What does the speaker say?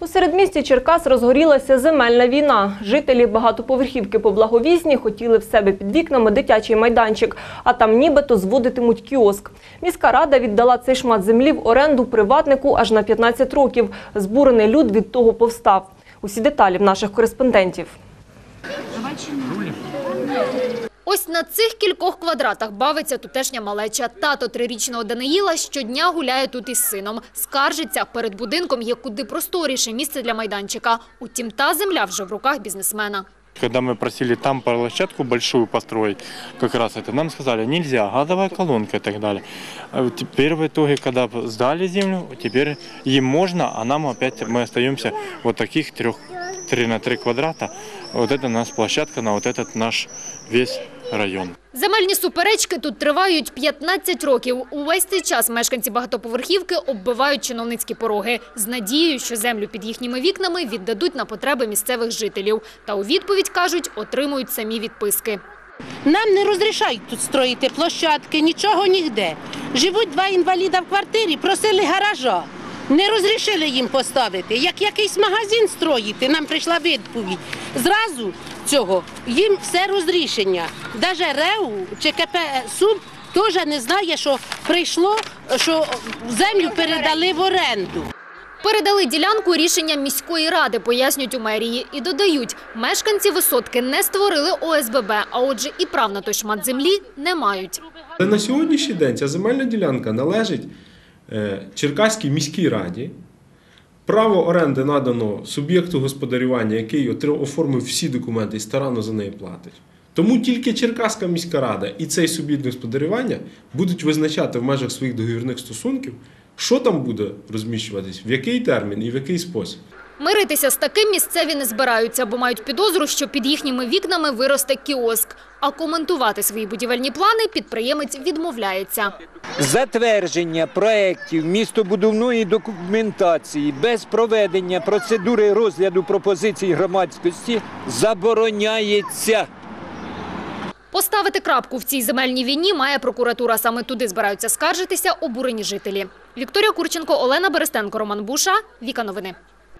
У середмісті Черкас розгорілася земельна війна. Жителі багатоповерхівки по Благовізній хотіли в себе під вікнами дитячий майданчик, а там нібито зводитимуть кіоск. Міська рада віддала цей шмат землі в оренду приватнику аж на 15 років. Збурений люд від того повстав. Усі деталі в наших кореспондентів. Ось на цих кількох квадратах бавиться тутешня малеча. Тато трирічного Даниїла щодня гуляє тут із сином. Скаржиться, перед будинком є куди просторіше місце для майданчика. Утім, та земля вже в руках бізнесмена. Когда мы просили там площадку большую построить, как раз это нам сказали, нельзя, газовая колонка и так далее. А вот Теперь в итоге, когда сдали землю, теперь им можно, а нам опять мы остаемся вот таких трех, 3 на 3 квадрата. Вот это у нас площадка на вот этот наш весь район. Земельні суперечки тут тривають 15 років. Увесь цей час мешканці багатоповерхівки оббивають чиновницькі пороги з надією, що землю під їхніми вікнами віддадуть на потреби місцевих жителів. Та у відповідь, кажуть, отримують самі відписки. Нам не розрішають тут строїти площадки, нічого ніде. Живуть два інваліда в квартирі, просили гаража. Не розрішили їм поставити. Як якийсь магазин строїти, нам прийшла відповідь. Зразу цього їм все розрішення. Даже РЕУ чи КП СУБ теж не знає, що прийшло, що землю передали в оренду. Передали ділянку рішенням міської ради, пояснюють у мерії. І додають, мешканці висотки не створили ОСББ, а отже і прав на той шмат землі не мають. На сьогоднішній день ця земельна ділянка належить Черкаській міській раді. Право оренди надано суб'єкту господарювання, який оформив всі документи і старанно за неї платить. Тому тільки Черкаська міська рада і цей суб'єкт господарювання будуть визначати в межах своїх договірних стосунків, що там буде розміщуватись, в який термін і в який спосіб. Миритися з таким місцеві не збираються, бо мають підозру, що під їхніми вікнами виросте кіоск. А коментувати свої будівельні плани підприємець відмовляється. затвердження проєктів містобудівної документації без проведення процедури розгляду пропозицій громадськості забороняється. Поставити крапку в цій земельній війні має прокуратура. Саме туди збираються скаржитися обурені жителі. Вікторія Курченко, Олена Берестенко, Роман Буша. Віка новини.